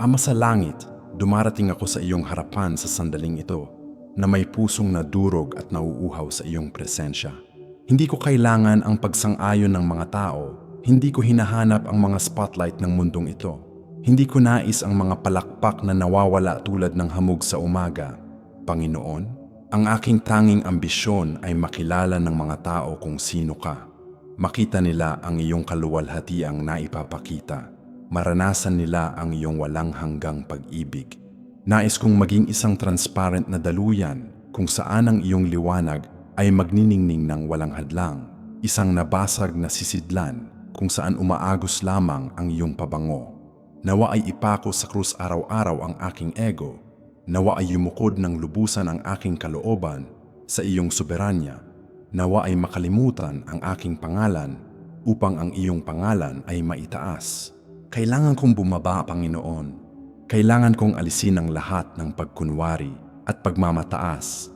Ama sa langit, dumarating ako sa iyong harapan sa sandaling ito na may pusong nadurog at nauuhaw sa iyong presensya. Hindi ko kailangan ang pagsang-ayon ng mga tao. Hindi ko hinahanap ang mga spotlight ng mundong ito. Hindi ko nais ang mga palakpak na nawawala tulad ng hamog sa umaga. Panginoon, ang aking tanging ambisyon ay makilala ng mga tao kung sino ka. Makita nila ang iyong kaluwalhatiang naipapakita. Maranasan nila ang iyong walang hanggang pag-ibig. Nais kong maging isang transparent na daluyan kung saan ang iyong liwanag ay magniningning ng walang hadlang. Isang nabasag na sisidlan kung saan umaagos lamang ang iyong pabango. Nawa ay ipako sa krus araw-araw ang aking ego. Nawa ay yumukod ng lubusan ang aking kalooban sa iyong soberanya. Nawa ay makalimutan ang aking pangalan upang ang iyong pangalan ay maitaas. Kailangan kong bumaba, Panginoon. Kailangan kong alisin ang lahat ng pagkunwari at pagmamataas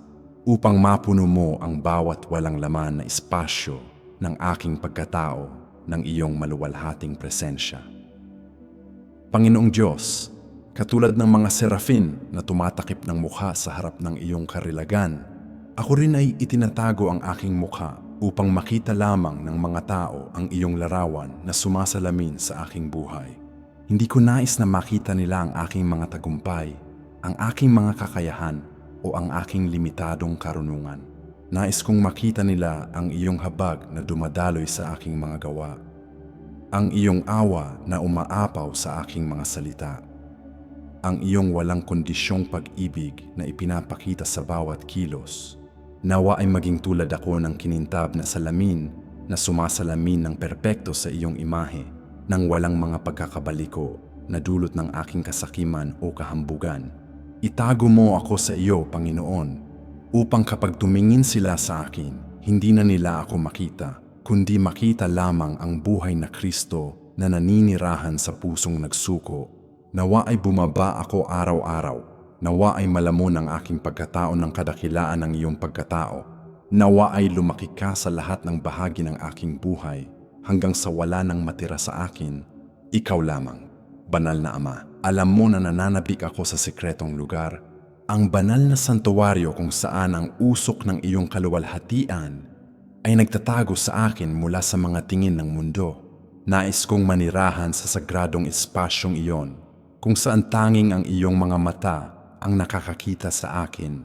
upang mapuno mo ang bawat walang laman na espasyo ng aking pagkatao ng iyong maluwalhating presensya. Panginoong Diyos, katulad ng mga serafin na tumatakip ng mukha sa harap ng iyong karilagan, ako rin ay itinatago ang aking mukha upang makita lamang ng mga tao ang iyong larawan na sumasalamin sa aking buhay. Hindi ko nais na makita nila ang aking mga tagumpay, ang aking mga kakayahan o ang aking limitadong karunungan. Nais kong makita nila ang iyong habag na dumadaloy sa aking mga gawa, ang iyong awa na umaapaw sa aking mga salita, ang iyong walang kondisyong pag-ibig na ipinapakita sa bawat kilos. Nawa ay maging tulad ako ng kinintab na salamin na sumasalamin ng perpekto sa iyong imahe nang walang mga pagkakabaliko na dulot ng aking kasakiman o kahambugan. Itago mo ako sa iyo, Panginoon, upang kapag tumingin sila sa akin, hindi na nila ako makita, kundi makita lamang ang buhay na Kristo na naninirahan sa pusong nagsuko. Nawa ay bumaba ako araw-araw Nawa ay malamon ang aking pagkatao ng kadakilaan ng iyong pagkatao. Nawa ay lumaki ka sa lahat ng bahagi ng aking buhay hanggang sa wala nang matira sa akin. Ikaw lamang, banal na Ama. Alam mo na nananabik ako sa sekretong lugar. Ang banal na santuwaryo kung saan ang usok ng iyong kaluwalhatian ay nagtatago sa akin mula sa mga tingin ng mundo. Nais kong manirahan sa sagradong espasyong iyon kung saan tanging ang iyong mga mata ang nakakakita sa akin,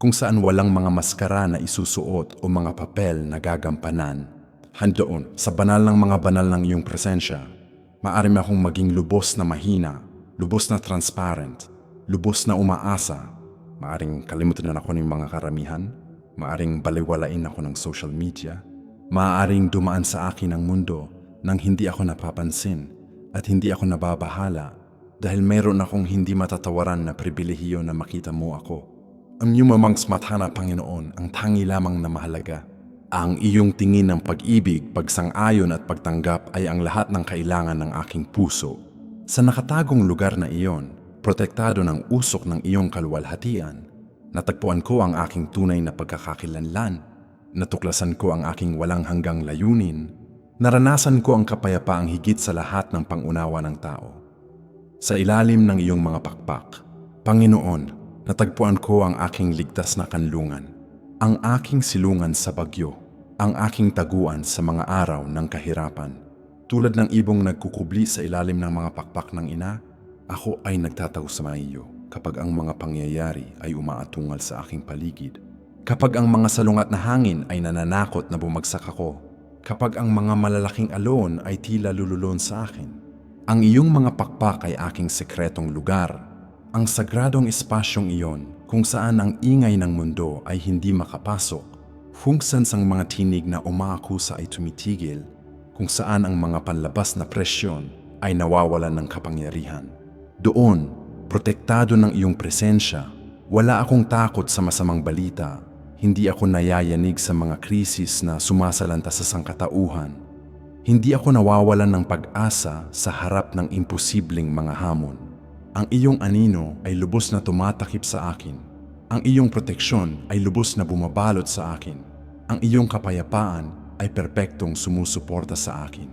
kung saan walang mga maskara na isusuot o mga papel na gagampanan. Handoon, sa banal ng mga banal ng iyong presensya, maaari akong maging lubos na mahina, lubos na transparent, lubos na umaasa. Maaring kalimutan na ako ng mga karamihan, maaring baliwalain ako ng social media, maaaring dumaan sa akin ang mundo nang hindi ako napapansin at hindi ako nababahala dahil mayroon akong hindi matatawaran na pribilehiyo na makita mo ako. Ang iyong mamang smathana, Panginoon, ang tangi lamang na mahalaga. Ang iyong tingin ng pag-ibig, pagsang-ayon at pagtanggap ay ang lahat ng kailangan ng aking puso. Sa nakatagong lugar na iyon, protektado ng usok ng iyong kaluwalhatian, natagpuan ko ang aking tunay na pagkakakilanlan, natuklasan ko ang aking walang hanggang layunin, naranasan ko ang kapayapaang higit sa lahat ng pangunawa ng tao sa ilalim ng iyong mga pakpak. Panginoon, natagpuan ko ang aking ligtas na kanlungan, ang aking silungan sa bagyo, ang aking taguan sa mga araw ng kahirapan. Tulad ng ibong nagkukubli sa ilalim ng mga pakpak ng ina, ako ay nagtatago sa iyo kapag ang mga pangyayari ay umaatungal sa aking paligid. Kapag ang mga salungat na hangin ay nananakot na bumagsak ako, kapag ang mga malalaking alon ay tila lululon sa akin, ang iyong mga pakpak ay aking sekretong lugar. Ang sagradong espasyong iyon kung saan ang ingay ng mundo ay hindi makapasok. Kung saan sang mga tinig na umaakusa ay tumitigil. Kung saan ang mga panlabas na presyon ay nawawalan ng kapangyarihan. Doon, protektado ng iyong presensya, wala akong takot sa masamang balita. Hindi ako nayayanig sa mga krisis na sumasalanta sa sangkatauhan hindi ako nawawalan ng pag-asa sa harap ng imposibleng mga hamon. Ang iyong anino ay lubos na tumatakip sa akin. Ang iyong proteksyon ay lubos na bumabalot sa akin. Ang iyong kapayapaan ay perpektong sumusuporta sa akin.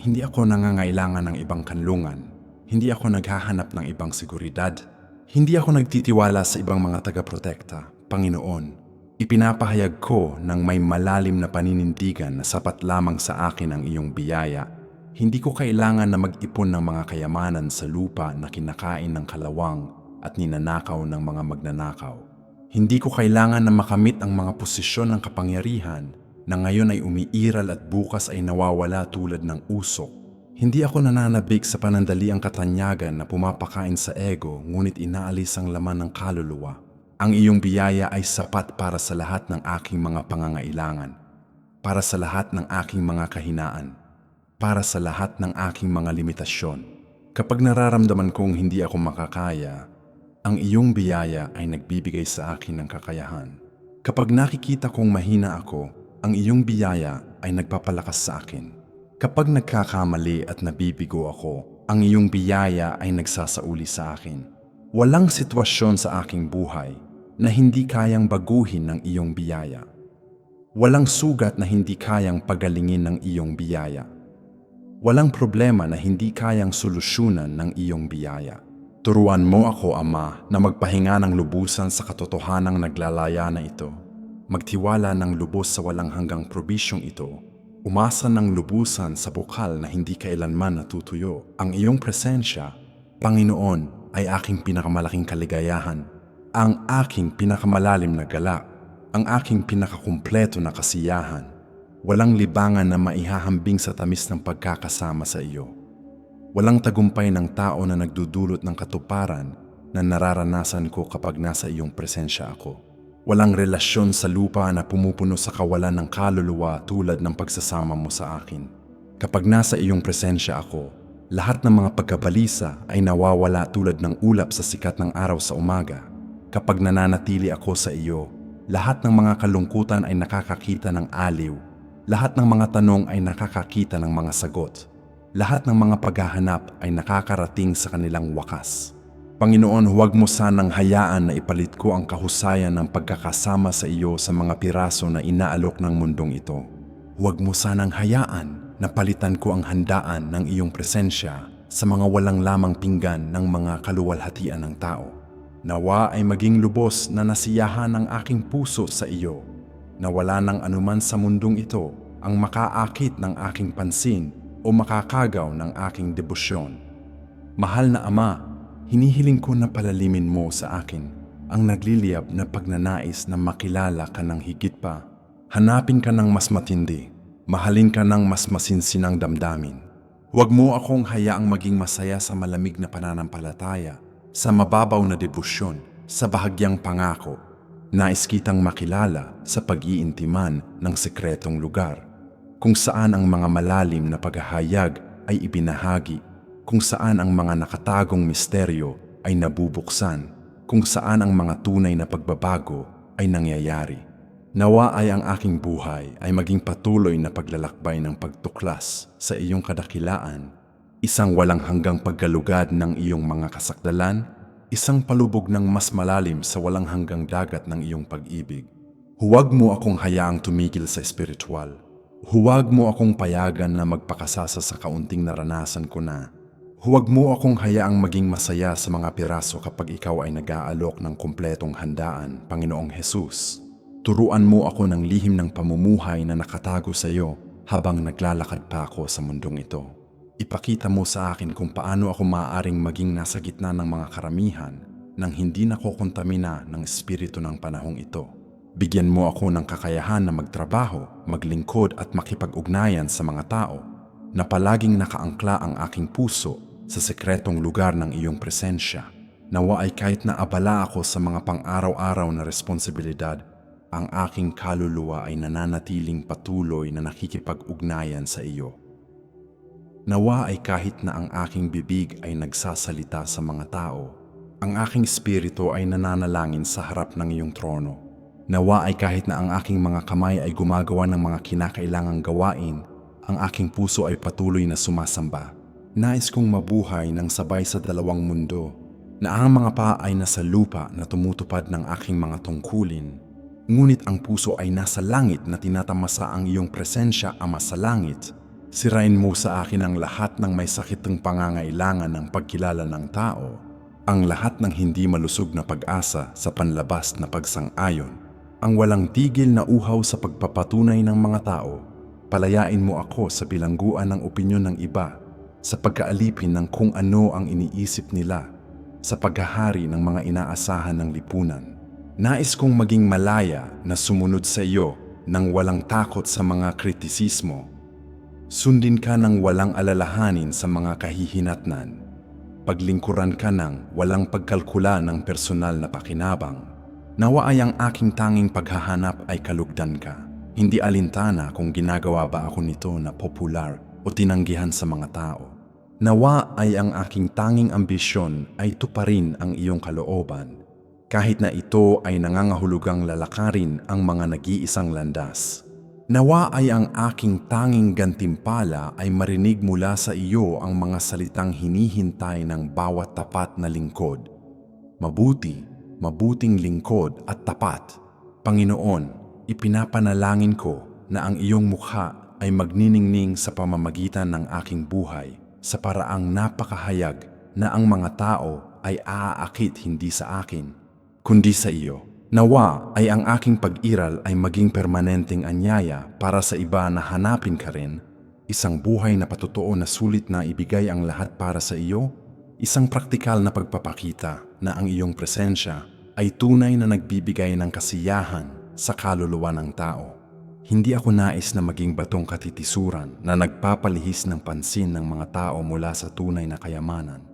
Hindi ako nangangailangan ng ibang kanlungan. Hindi ako naghahanap ng ibang seguridad. Hindi ako nagtitiwala sa ibang mga taga-protekta, Panginoon. Ipinapahayag ko ng may malalim na paninindigan na sapat lamang sa akin ang iyong biyaya. Hindi ko kailangan na mag-ipon ng mga kayamanan sa lupa na kinakain ng kalawang at ninanakaw ng mga magnanakaw. Hindi ko kailangan na makamit ang mga posisyon ng kapangyarihan na ngayon ay umiiral at bukas ay nawawala tulad ng usok. Hindi ako nananabik sa panandaliang katanyagan na pumapakain sa ego ngunit inaalis ang laman ng kaluluwa. Ang iyong biyaya ay sapat para sa lahat ng aking mga pangangailangan, para sa lahat ng aking mga kahinaan, para sa lahat ng aking mga limitasyon. Kapag nararamdaman kong hindi ako makakaya, ang iyong biyaya ay nagbibigay sa akin ng kakayahan. Kapag nakikita kong mahina ako, ang iyong biyaya ay nagpapalakas sa akin. Kapag nagkakamali at nabibigo ako, ang iyong biyaya ay nagsasauli sa akin. Walang sitwasyon sa aking buhay na hindi kayang baguhin ng iyong biyaya. Walang sugat na hindi kayang pagalingin ng iyong biyaya. Walang problema na hindi kayang solusyonan ng iyong biyaya. Turuan mo ako, Ama, na magpahinga ng lubusan sa katotohanang naglalaya na ito. Magtiwala ng lubos sa walang hanggang probisyong ito. Umasa ng lubusan sa bukal na hindi kailanman natutuyo. Ang iyong presensya, Panginoon, ay aking pinakamalaking kaligayahan. Ang aking pinakamalalim na galak. Ang aking pinakakumpleto na kasiyahan. Walang libangan na maihahambing sa tamis ng pagkakasama sa iyo. Walang tagumpay ng tao na nagdudulot ng katuparan na nararanasan ko kapag nasa iyong presensya ako. Walang relasyon sa lupa na pumupuno sa kawalan ng kaluluwa tulad ng pagsasama mo sa akin. Kapag nasa iyong presensya ako, lahat ng mga pagkabalisa ay nawawala tulad ng ulap sa sikat ng araw sa umaga. Kapag nananatili ako sa iyo, lahat ng mga kalungkutan ay nakakakita ng aliw. Lahat ng mga tanong ay nakakakita ng mga sagot. Lahat ng mga paghahanap ay nakakarating sa kanilang wakas. Panginoon, huwag mo sanang hayaan na ipalit ko ang kahusayan ng pagkakasama sa iyo sa mga piraso na inaalok ng mundong ito. Huwag mo sanang hayaan na palitan ko ang handaan ng iyong presensya sa mga walang lamang pinggan ng mga kaluwalhatian ng tao. Nawa ay maging lubos na nasiyahan ang aking puso sa iyo, na wala nang anuman sa mundong ito ang makaakit ng aking pansin o makakagaw ng aking debosyon. Mahal na Ama, hinihiling ko na palalimin mo sa akin ang nagliliyab na pagnanais na makilala ka ng higit pa. Hanapin ka ng mas matindi, mahalin ka ng mas masinsinang damdamin. Huwag mo akong hayaang maging masaya sa malamig na pananampalataya, sa mababaw na debosyon, sa bahagyang pangako. Nais kitang makilala sa pag-iintiman ng sekretong lugar, kung saan ang mga malalim na paghahayag ay ibinahagi, kung saan ang mga nakatagong misteryo ay nabubuksan, kung saan ang mga tunay na pagbabago ay nangyayari. Nawa ay ang aking buhay ay maging patuloy na paglalakbay ng pagtuklas sa iyong kadakilaan, isang walang hanggang paggalugad ng iyong mga kasakdalan, isang palubog ng mas malalim sa walang hanggang dagat ng iyong pag-ibig. Huwag mo akong hayaang tumigil sa espiritual. Huwag mo akong payagan na magpakasasa sa kaunting naranasan ko na. Huwag mo akong hayaang maging masaya sa mga piraso kapag ikaw ay nag-aalok ng kumpletong handaan, Panginoong Hesus. Turuan mo ako ng lihim ng pamumuhay na nakatago sa iyo habang naglalakad pa ako sa mundong ito. Ipakita mo sa akin kung paano ako maaaring maging nasa gitna ng mga karamihan nang hindi nakokontamina ng espiritu ng panahong ito. Bigyan mo ako ng kakayahan na magtrabaho, maglingkod at makipag-ugnayan sa mga tao na palaging nakaangkla ang aking puso sa sekretong lugar ng iyong presensya. Nawa ay kahit na abala ako sa mga pang-araw-araw na responsibilidad, ang aking kaluluwa ay nananatiling patuloy na nakikipag-ugnayan sa iyo. Nawa ay kahit na ang aking bibig ay nagsasalita sa mga tao, ang aking espiritu ay nananalangin sa harap ng iyong trono. Nawa ay kahit na ang aking mga kamay ay gumagawa ng mga kinakailangang gawain, ang aking puso ay patuloy na sumasamba. Nais kong mabuhay ng sabay sa dalawang mundo, na ang mga paa ay nasa lupa na tumutupad ng aking mga tungkulin, ngunit ang puso ay nasa langit na tinatamasa ang iyong presensya ama sa langit. Sirain mo sa akin ang lahat ng may sakit ng pangangailangan ng pagkilala ng tao, ang lahat ng hindi malusog na pag-asa sa panlabas na pagsang-ayon, ang walang tigil na uhaw sa pagpapatunay ng mga tao. Palayain mo ako sa bilangguan ng opinyon ng iba, sa pagkaalipin ng kung ano ang iniisip nila, sa paghahari ng mga inaasahan ng lipunan. Nais kong maging malaya na sumunod sa iyo nang walang takot sa mga kritisismo. Sundin ka ng walang alalahanin sa mga kahihinatnan. Paglingkuran ka ng walang pagkalkula ng personal na pakinabang. Nawa ay ang aking tanging paghahanap ay kalugdan ka. Hindi alintana kung ginagawa ba ako nito na popular o tinanggihan sa mga tao. Nawa ay ang aking tanging ambisyon ay tuparin ang iyong kalooban kahit na ito ay nangangahulugang lalakarin ang mga nag-iisang landas. Nawa ay ang aking tanging gantimpala ay marinig mula sa iyo ang mga salitang hinihintay ng bawat tapat na lingkod. Mabuti, mabuting lingkod at tapat. Panginoon, ipinapanalangin ko na ang iyong mukha ay magniningning sa pamamagitan ng aking buhay sa paraang napakahayag na ang mga tao ay aaakit hindi sa akin, kundi sa iyo. Nawa ay ang aking pag-iral ay maging permanenteng anyaya para sa iba na hanapin ka rin, isang buhay na patotoo na sulit na ibigay ang lahat para sa iyo, isang praktikal na pagpapakita na ang iyong presensya ay tunay na nagbibigay ng kasiyahan sa kaluluwa ng tao. Hindi ako nais na maging batong katitisuran na nagpapalihis ng pansin ng mga tao mula sa tunay na kayamanan.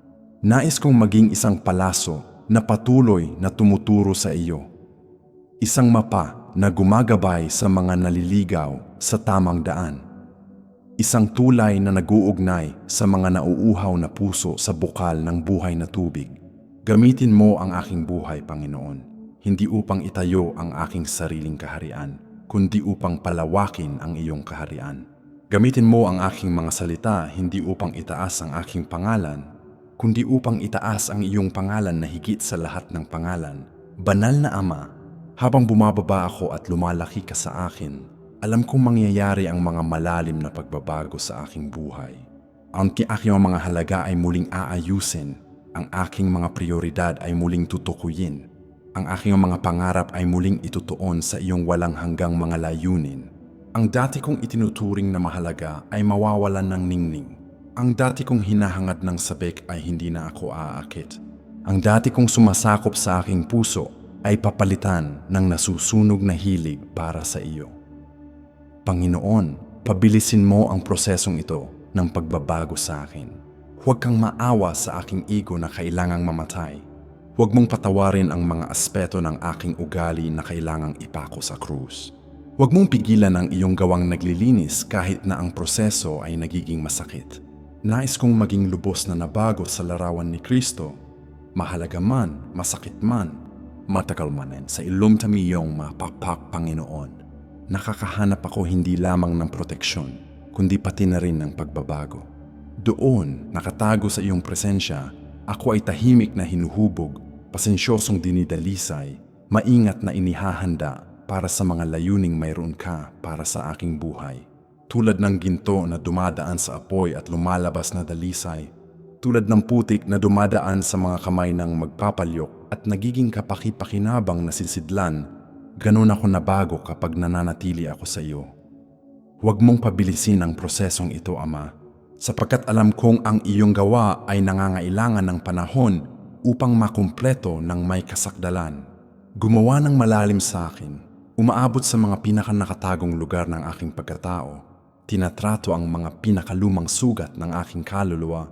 Nais kong maging isang palaso na patuloy na tumuturo sa iyo. Isang mapa na gumagabay sa mga naliligaw sa tamang daan. Isang tulay na naguugnay sa mga nauuhaw na puso sa bukal ng buhay na tubig. Gamitin mo ang aking buhay, Panginoon, hindi upang itayo ang aking sariling kaharian, kundi upang palawakin ang iyong kaharian. Gamitin mo ang aking mga salita hindi upang itaas ang aking pangalan, kundi upang itaas ang iyong pangalan na higit sa lahat ng pangalan. Banal na Ama, habang bumababa ako at lumalaki ka sa akin, alam kong mangyayari ang mga malalim na pagbabago sa aking buhay. Ang aking mga halaga ay muling aayusin, ang aking mga prioridad ay muling tutukuyin, ang aking mga pangarap ay muling itutuon sa iyong walang hanggang mga layunin. Ang dati kong itinuturing na mahalaga ay mawawalan ng ningning. Ang dati kong hinahangad ng sabik ay hindi na ako aakit. Ang dati kong sumasakop sa aking puso ay papalitan ng nasusunog na hilig para sa iyo. Panginoon, pabilisin mo ang prosesong ito ng pagbabago sa akin. Huwag kang maawa sa aking ego na kailangang mamatay. Huwag mong patawarin ang mga aspeto ng aking ugali na kailangang ipako sa krus. Huwag mong pigilan ang iyong gawang naglilinis kahit na ang proseso ay nagiging masakit. Nais kong maging lubos na nabago sa larawan ni Kristo. Mahalaga man, masakit man, matagal manen sa ilum tamiyong mapapak Panginoon. Nakakahanap ako hindi lamang ng proteksyon, kundi pati na rin ng pagbabago. Doon, nakatago sa iyong presensya, ako ay tahimik na hinuhubog, pasensyosong dinidalisay, maingat na inihahanda para sa mga layuning mayroon ka para sa aking buhay. Tulad ng ginto na dumadaan sa apoy at lumalabas na dalisay, tulad ng putik na dumadaan sa mga kamay ng magpapalyok at nagiging kapaki-pakinabang na sisidlan, ganun ako nabago kapag nananatili ako sa iyo. Huwag mong pabilisin ang prosesong ito, Ama, sapagkat alam kong ang iyong gawa ay nangangailangan ng panahon upang makumpleto ng may kasakdalan. Gumawa ng malalim sa akin, umaabot sa mga pinakanakatagong lugar ng aking pagkatao, tinatrato ang mga pinakalumang sugat ng aking kaluluwa,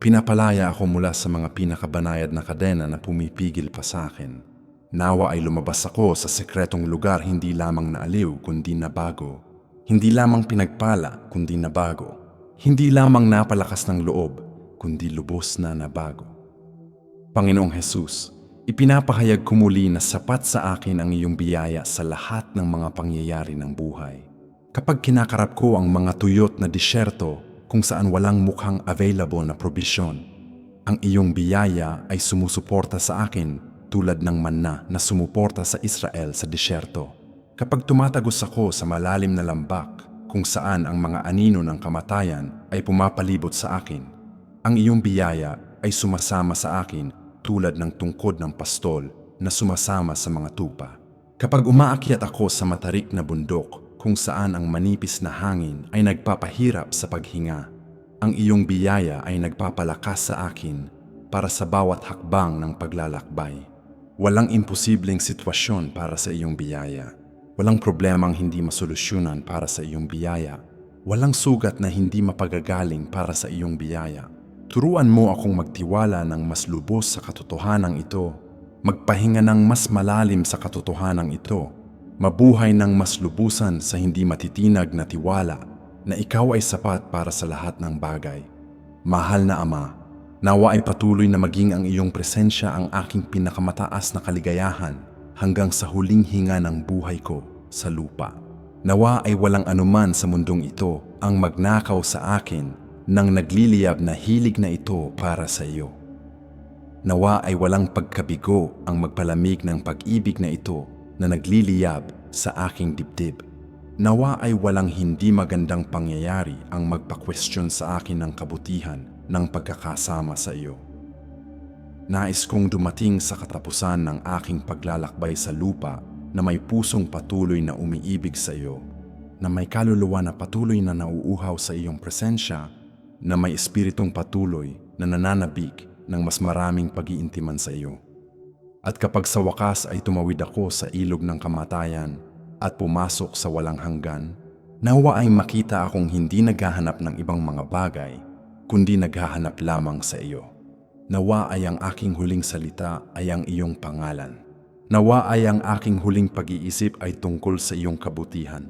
pinapalaya ako mula sa mga pinakabanayad na kadena na pumipigil pa sa akin. Nawa ay lumabas ako sa sekretong lugar hindi lamang naaliw kundi nabago. Hindi lamang pinagpala kundi nabago. Hindi lamang napalakas ng loob kundi lubos na nabago. Panginoong Hesus, ipinapahayag ko muli na sapat sa akin ang iyong biyaya sa lahat ng mga pangyayari ng buhay. Kapag kinakarap ko ang mga tuyot na disyerto kung saan walang mukhang available na probisyon, ang iyong biyaya ay sumusuporta sa akin tulad ng manna na sumuporta sa Israel sa disyerto. Kapag tumatagos ako sa malalim na lambak, kung saan ang mga anino ng kamatayan ay pumapalibot sa akin. Ang iyong biyaya ay sumasama sa akin tulad ng tungkod ng pastol na sumasama sa mga tupa. Kapag umaakyat ako sa matarik na bundok kung saan ang manipis na hangin ay nagpapahirap sa paghinga, ang iyong biyaya ay nagpapalakas sa akin para sa bawat hakbang ng paglalakbay. Walang imposibleng sitwasyon para sa iyong biyaya. Walang problemang hindi masolusyonan para sa iyong biyaya. Walang sugat na hindi mapagagaling para sa iyong biyaya. Turuan mo akong magtiwala ng mas lubos sa katotohanan ito. Magpahinga ng mas malalim sa katotohanan ito. Mabuhay ng mas lubusan sa hindi matitinag na tiwala na ikaw ay sapat para sa lahat ng bagay. Mahal na Ama, nawa ay patuloy na maging ang iyong presensya ang aking pinakamataas na kaligayahan hanggang sa huling hinga ng buhay ko sa lupa. Nawa ay walang anuman sa mundong ito ang magnakaw sa akin ng nagliliyab na hilig na ito para sa iyo. Nawa ay walang pagkabigo ang magpalamig ng pag-ibig na ito na nagliliyab sa aking dibdib. Nawa ay walang hindi magandang pangyayari ang magpa-question sa akin ng kabutihan ng pagkakasama sa iyo. Nais kong dumating sa katapusan ng aking paglalakbay sa lupa na may pusong patuloy na umiibig sa iyo, na may kaluluwa na patuloy na nauuhaw sa iyong presensya, na may espiritong patuloy na nananabik ng mas maraming pag-iintiman sa iyo. At kapag sa wakas ay tumawid ako sa ilog ng kamatayan at pumasok sa walang hanggan, nawa ay makita akong hindi naghahanap ng ibang mga bagay, kundi naghahanap lamang sa iyo. Nawa ay ang aking huling salita ay ang iyong pangalan. Nawa ay ang aking huling pag-iisip ay tungkol sa iyong kabutihan.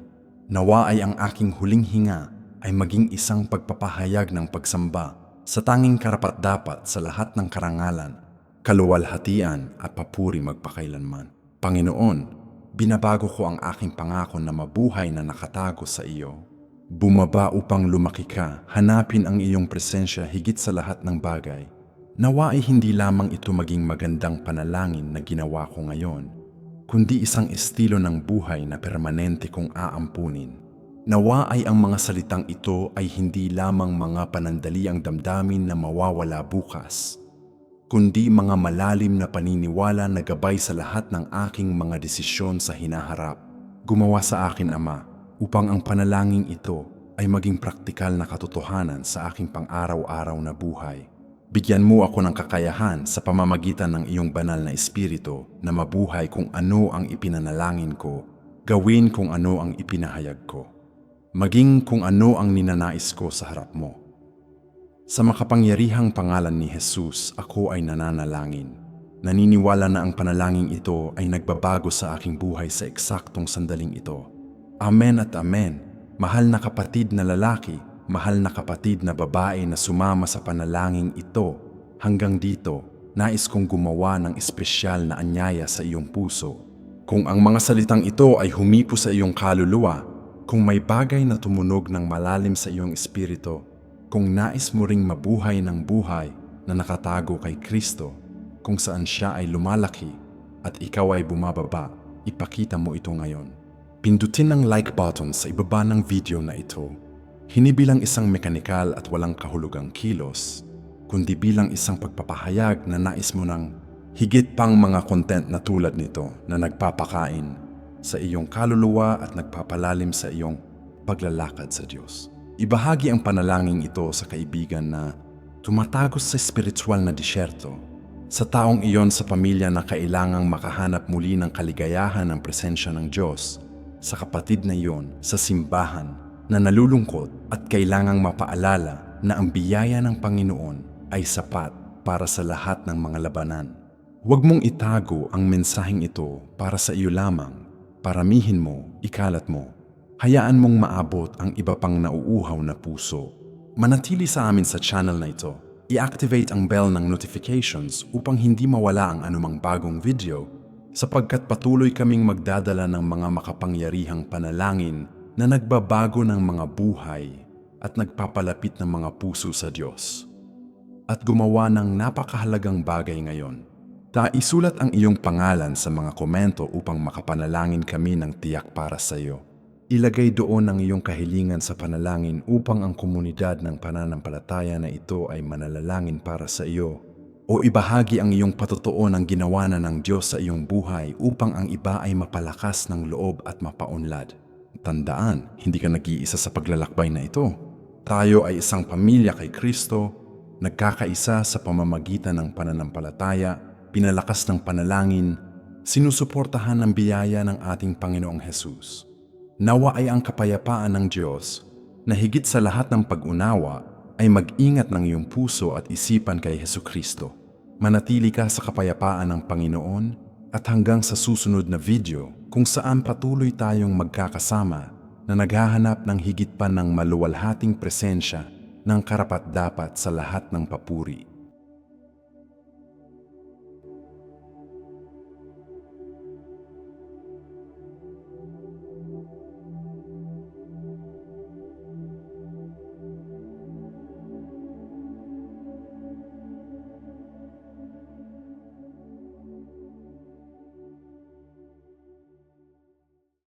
Nawa ay ang aking huling hinga ay maging isang pagpapahayag ng pagsamba sa tanging karapat-dapat sa lahat ng karangalan, kaluwalhatian at papuri magpakailanman. Panginoon, binabago ko ang aking pangako na mabuhay na nakatago sa iyo. Bumaba upang lumaki ka, hanapin ang iyong presensya higit sa lahat ng bagay. Nawa ay hindi lamang ito maging magandang panalangin na ginawa ko ngayon, kundi isang estilo ng buhay na permanente kong aampunin. Nawa ay ang mga salitang ito ay hindi lamang mga panandaliang damdamin na mawawala bukas, kundi mga malalim na paniniwala na gabay sa lahat ng aking mga desisyon sa hinaharap. Gumawa sa akin, Ama, upang ang panalangin ito ay maging praktikal na katotohanan sa aking pang-araw-araw na buhay. Bigyan mo ako ng kakayahan sa pamamagitan ng iyong banal na espiritu na mabuhay kung ano ang ipinanalangin ko, gawin kung ano ang ipinahayag ko, maging kung ano ang ninanais ko sa harap mo. Sa makapangyarihang pangalan ni Jesus, ako ay nananalangin. Naniniwala na ang panalangin ito ay nagbabago sa aking buhay sa eksaktong sandaling ito. Amen at amen. Mahal na kapatid na lalaki, mahal na kapatid na babae na sumama sa panalangin ito. Hanggang dito, nais kong gumawa ng espesyal na anyaya sa iyong puso. Kung ang mga salitang ito ay humipo sa iyong kaluluwa, kung may bagay na tumunog ng malalim sa iyong espiritu, kung nais mo ring mabuhay ng buhay na nakatago kay Kristo, kung saan siya ay lumalaki at ikaw ay bumababa, ipakita mo ito ngayon. Pindutin ang like button sa ibaba ng video na ito. Hindi bilang isang mekanikal at walang kahulugang kilos, kundi bilang isang pagpapahayag na nais mo ng higit pang mga content na tulad nito na nagpapakain sa iyong kaluluwa at nagpapalalim sa iyong paglalakad sa Diyos. Ibahagi ang panalangin ito sa kaibigan na tumatagos sa spiritual na disyerto, sa taong iyon sa pamilya na kailangang makahanap muli ng kaligayahan ng presensya ng Diyos, sa kapatid na iyon sa simbahan na nalulungkot at kailangang mapaalala na ang biyaya ng Panginoon ay sapat para sa lahat ng mga labanan. Huwag mong itago ang mensaheng ito para sa iyo lamang. Paramihin mo, ikalat mo. Hayaan mong maabot ang iba pang nauuhaw na puso. Manatili sa amin sa channel na ito. I-activate ang bell ng notifications upang hindi mawala ang anumang bagong video sapagkat patuloy kaming magdadala ng mga makapangyarihang panalangin na nagbabago ng mga buhay at nagpapalapit ng mga puso sa Diyos. At gumawa ng napakahalagang bagay ngayon. Ta isulat ang iyong pangalan sa mga komento upang makapanalangin kami ng tiyak para sa iyo. Ilagay doon ang iyong kahilingan sa panalangin upang ang komunidad ng pananampalataya na ito ay manalalangin para sa iyo. O ibahagi ang iyong patotoo ng ginawa na ng Diyos sa iyong buhay upang ang iba ay mapalakas ng loob at mapaunlad. Tandaan, hindi ka nag-iisa sa paglalakbay na ito. Tayo ay isang pamilya kay Kristo, nagkakaisa sa pamamagitan ng pananampalataya, pinalakas ng panalangin, sinusuportahan ng biyaya ng ating Panginoong Hesus. Nawa ay ang kapayapaan ng Diyos na higit sa lahat ng pag-unawa ay mag-ingat ng iyong puso at isipan kay Heso Kristo. Manatili ka sa kapayapaan ng Panginoon at hanggang sa susunod na video kung saan patuloy tayong magkakasama na naghahanap ng higit pa ng maluwalhating presensya ng karapat-dapat sa lahat ng papuri.